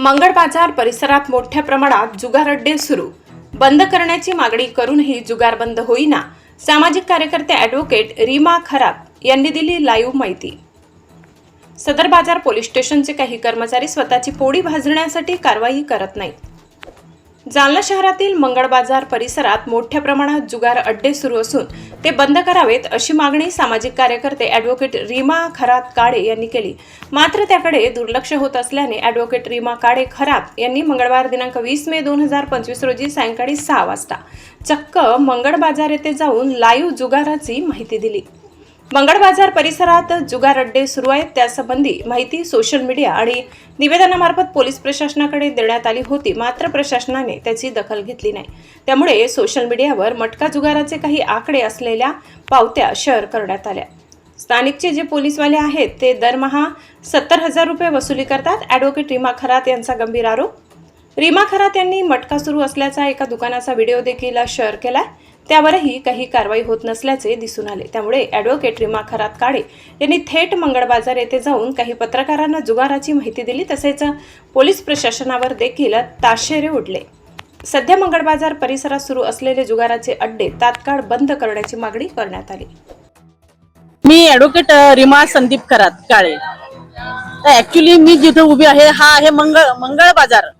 मंगळ बाजार परिसरात मोठ्या प्रमाणात जुगार अड्डे सुरू. बंद करण्याची मागणी करूनही जुगार बंद होईना सामाजिक कार्यकर्ते ॲडव्होकेट रीमा खरात यांनी दिली लाईव्ह माहिती. सदर बाजार पोलीस स्टेशनचे काही कर्मचारी स्वतःची पोळी भाजण्यासाठी कारवाई करत नाहीत. जालना शहरातील मंगळ बाजार परिसरात मोठ्या प्रमाणात जुगार अड्डे सुरू असून ते बंद करावेत अशी मागणी सामाजिक कार्यकर्ते ॲडव्होकेट रीमा खरात काळे यांनी केली. मात्र त्याकडे दुर्लक्ष होत असल्याने ॲडव्होकेट रीमा काळे खरात यांनी मंगळवार दिनांक वीस मे दोन हजार पंचवीस रोजी सायंकाळी सहा वाजता चक्क मंगळ बाजार येथे जाऊन लाईव्ह जुगाराची माहिती दिली. मंगळ बाजार परिसरात जुगार अड्डे सुरू आहेत. त्यासंबंधी माहिती सोशल मीडिया आणि निवेदनामार्फत पोलीस प्रशासनाकडे देण्यात आली होती. मात्र प्रशासनाने त्याची दखल घेतली नाही. त्यामुळे सोशल मीडियावर मटका जुगाराचे काही आकडे असलेल्या पावत्या शेअर करण्यात आल्या. स्थानिकचे जे पोलीसवाले आहेत ते दरमहा सत्तर हजार रुपये वसुली करतात. ॲडव्होकेट रीमा खरात यांचा गंभीर आरोप. रीमा खरात यांनी मटका सुरू असल्याचा एका दुकानाचा व्हिडिओ देखील शेअर केला आहे त्यावरही काही कारवाई होत नसल्याचे दिसून आले. त्यामुळे ॲडव्होकेट रिमा खरात काळे यांनी थेट मंगळ बाजार येथे जाऊन काही पत्रकारांना जुगाराची माहिती दिली तसेच पोलीस प्रशासनावर देखील ताशेरे उडले सध्या मंगळ बाजार परिसरात सुरू असलेले जुगाराचे अड्डे तात्काळ बंद करण्याची मागणी करण्यात आली. मी ॲडव्होकेट रिमा संदीप खरात काळे. ऍक्च्युली मी जिथे उभी आहे हा आहे मंगळ मंगळ बाजार.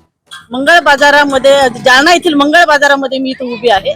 मंगळ बाजारामध्ये जालना येथील मंगळ बाजारामध्ये मी इथे उभी आहे.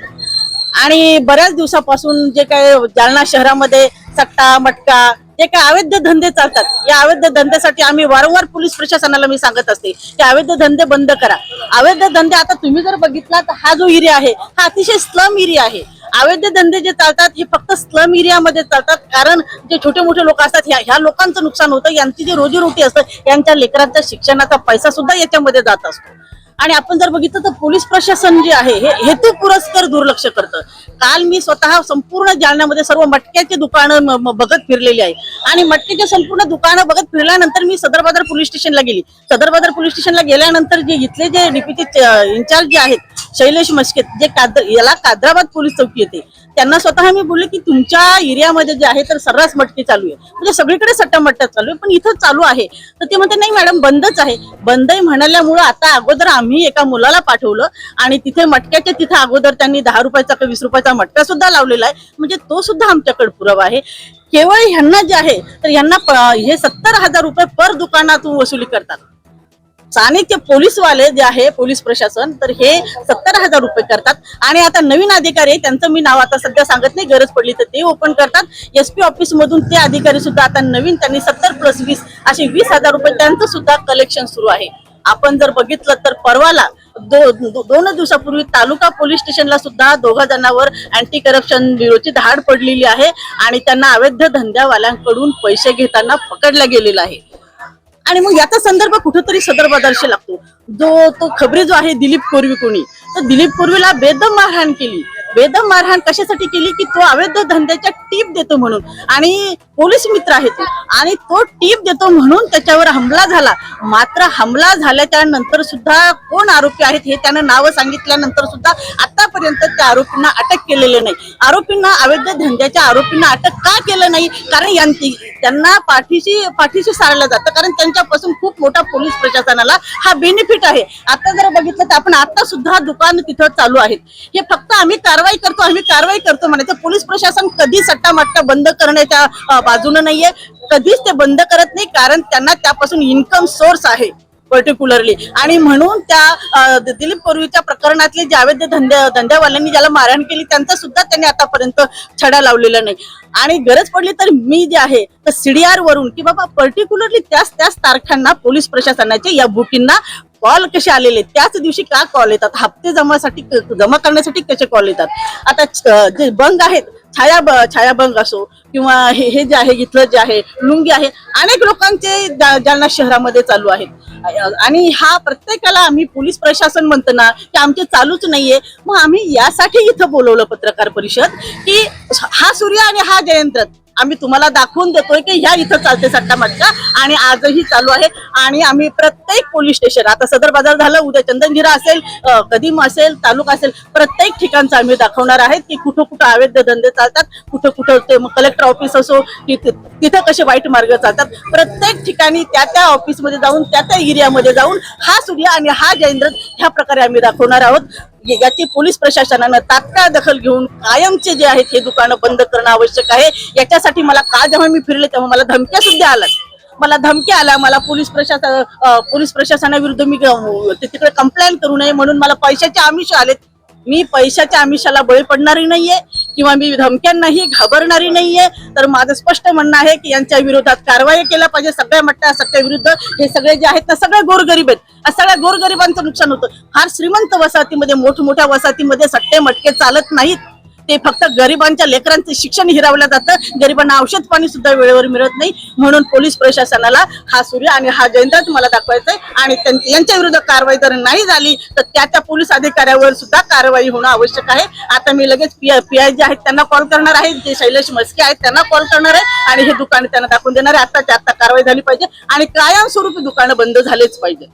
आणि बऱ्याच दिवसापासून जे काय जालना शहरामध्ये सट्टा मटका जे काय अवैध धंदे चालतात या अवैध धंद्यासाठी आम्ही वारंवार पोलीस प्रशासनाला मी सांगत असते की अवैध धंदे बंद करा. अवैध धंदे आता तुम्ही जर बघितला तर हा जो एरिया आहे हा अतिशय स्लम एरिया आहे. अवैध धंदे जे चालतात हे फक्त स्लम एरियामध्ये चालतात कारण जे छोटे मोठे लोक असतात ह्या ह्या लोकांचं नुकसान होतं यांची जी रोजीरोटी असतं यांच्या लेकरांच्या शिक्षणाचा पैसा सुद्धा याच्यामध्ये जात असतो. आणि आपण जर बघितलं तर पोलीस प्रशासन जे आहे हे हेतू पुरस्कर दुर्लक्ष करतं. काल मी स्वतः संपूर्ण जालन्यामध्ये सर्व मटक्याची दुकानं बघत फिरलेली आहे. आणि मटक्याचे संपूर्ण दुकानं बघत फिरल्यानंतर मी सदर बाजार पोलीस स्टेशनला गेली. सदर बाजार पोलीस स्टेशनला गेल्यानंतर जे इथले जे डिप्युटी इन्चार्ज जे आहेत शैलेश मस्केत जे काद्र याला काद्राबाद पोलीस चौकी येते. त्यांना स्वतः मी बोलले की तुमच्या एरियामध्ये जे आहे तर सर्रास मटकी चालू आहे. म्हणजे सगळीकडे सट्टा मट्टा चालू आहे पण इथं चालू आहे. तर ते म्हणते नाही मॅडम बंदच आहे. बंद म्हणाल्यामुळं आता अगोदर आम्ही एका मुलाला पाठवलं आणि तिथे मटक्याच्या तिथे अगोदर त्यांनी दहा रुपयाचा का वीस रुपयाचा मटका सुद्धा लावलेला आहे. म्हणजे तो सुद्धा आमच्याकडे पुरावा आहे. केवळ ह्यांना जे आहे तर ह्यांना हे सत्तर हजार रुपये पर दुकानातून वसुली करतात. स्थानिक जे पोलीसवाले जे आहे पोलीस प्रशासन तर हे सत्तर हजार रुपये करतात. आणि आता नवीन अधिकारी त्यांचं मी नाव आता सध्या सांगत नाही गरज पडली तर ते ओपन करतात. एस पी ऑफिस मधून ते अधिकारी सुद्धा आता नवीन त्यांनी सत्तर प्लस वीस असे वीस हजार रुपये त्यांचं सुद्धा कलेक्शन सुरू आहे. आपण जर बघितलं तर परवाला दो, दो, दोन दिवसापूर्वी तालुका पोलीस स्टेशनला सुद्धा दोघा जणांवर अँटी करप्शन ब्युरोची धाड पडलेली आहे. आणि त्यांना अवैध धंद्यावाल्यांकडून पैसे घेताना पकडला गेलेला आहे. आणि मग याचा संदर्भ कुठेतरी सदर बदलशी लागतो. जो तो खबरी जो आहे दिलीप कोरवी कोणी तर दिलीप कोरवीला बेदम मारहाण केली. बेदम मारहाण कशासाठी केली की तो अवैध धंद्याच्या टीप देतो म्हणून. आणि पोलीस मित्र आहे तो. आणि तो टीप देतो म्हणून त्याच्यावर हमला झाला. मात्र हमला झाल्याच्यानंतर सुद्धा कोण आरोपी आहेत हे त्यानं नावं सांगितल्यानंतर सुद्धा आतापर्यंत त्या आरोपींना अटक केलेले नाही. आरोपींना अवैध धंद्याच्या आरोपींना अटक का केलं नाही? कारण यांची त्यांना पाठीशी पाठीशी सारलं जातं. कारण त्यांच्यापासून खूप मोठा पोलीस प्रशासनाला हा बेनिफिट आहे. आता जर बघितलं तर आपण आता सुद्धा दुकान तिथं चालू आहेत. हे फक्त आम्ही कारवाई करतो आम्ही कारवाई करतो म्हणायचं. पोलीस प्रशासन कधी सट्टा मट्टा बंद करण्याच्या बाजूने बाजूनं नाहीये. कधीच ते बंद करत नाही कारण त्यांना त्यापासून इन्कम सोर्स आहे. पर्टिक्युलरली आणि म्हणून त्या दिलीप पूर्वीच्या प्रकरणातले जे धंद्या धंद्यावाल्यांनी ज्याला मारहाण केली त्यांचा सुद्धा त्यांनी आतापर्यंत छडा लावलेला नाही. आणि गरज पडली तर मी जे आहे तर सीडीआर वरून की बाबा पर्टिक्युलरली त्याच त्याच तारखांना पोलीस प्रशासनाचे या बुकींना कॉल कसे आलेले? त्याच दिवशी का कॉल येतात? हप्ते जमासाठी जमा करण्यासाठी कसे कॉल येतात? आता जे बंग आहेत छाया ब- छायाभंग असो किंवा हे हे जे आहे इथलं जे आहे लुंगी आहे अनेक लोकांचे जा- जालना शहरामध्ये चालू आहेत. आणि हा प्रत्येकाला आम्ही पोलीस प्रशासन म्हणतो ना की आमचे चालूच नाहीये. मग आम्ही यासाठी इथं बोलवलं पत्रकार परिषद की हा सूर्य आणि हा जयंत आम्ही तुम्हाला दाखवून देतोय की ह्या इथं चालते सट्टा मटका आणि आजही चालू आहे. आणि आम्ही प्रत्येक पोलीस स्टेशन आता सदर बाजार झालं उद्या चंदनगिरा असेल कदीम असेल तालुका असेल प्रत्येक ठिकाणचं आम्ही दाखवणार आहेत की कुठं कुठं अवैध धंदे चालतात कुठं कुठं ते कलेक्टर ऑफिस असो की तिथं कसे वाईट मार्ग चालतात. प्रत्येक ठिकाणी त्या त्या ऑफिसमध्ये जाऊन त्या त्या एरियामध्ये जाऊन हा सूर्य आणि हा जयेंद्र ह्या प्रकारे आम्ही दाखवणार आहोत. याची पोलीस प्रशासनानं तात्काळ दखल घेऊन कायमचे जे आहेत हे दुकानं बंद करणं आवश्यक आहे. याच्यासाठी मला काल जेव्हा मी फिरले तेव्हा मला धमक्या सुद्धा आल्या. मला धमक्या आल्या मला पोलीस प्रशासन पोलीस प्रशासनाविरुद्ध मी तिकडे कंप्लेंट करू नये म्हणून मला पैशाचे आमिष आलेत. मी पैशाच्या आमिषाला बळी पडणारी नाहीये. किंवा मी धमक्यांनाही घाबरणारी नाहीये तर माझं स्पष्ट म्हणणं आहे की यांच्या विरोधात कारवाई केल्या पाहिजे. सगळ्या मट्ट्या सट्ट्या विरुद्ध हे सगळे जे आहेत ना सगळे गोरगरीब आहेत. सगळ्या गोरगरिबांचं नुकसान होतं. फार श्रीमंत वसाहतीमध्ये मोठमोठ्या वसाहतीमध्ये सट्टे मटके चालत नाहीत. ते फक्त गरिबांच्या लेकरांचं शिक्षण हिरावलं जातं. गरिबांना औषध पाणी सुद्धा वेळेवर मिळत नाही. म्हणून पोलीस प्रशासनाला हा सूर्य आणि हा जयंत तुम्हाला दाखवायचा आहे आणि यांच्या विरुद्ध कारवाई जर नाही झाली तर त्या त्या पोलीस अधिकाऱ्यावर सुद्धा कारवाई होणं आवश्यक आहे. आता मी लगेच पी आय जे आहेत त्यांना कॉल करणार आहे. जे शैलेश मस्के आहेत त्यांना कॉल करणार आहे. आणि हे दुकान त्यांना दाखवून देणार आहे. आता आता कारवाई झाली पाहिजे. आणि कायमस्वरूपी दुकानं बंद झालेच पाहिजे.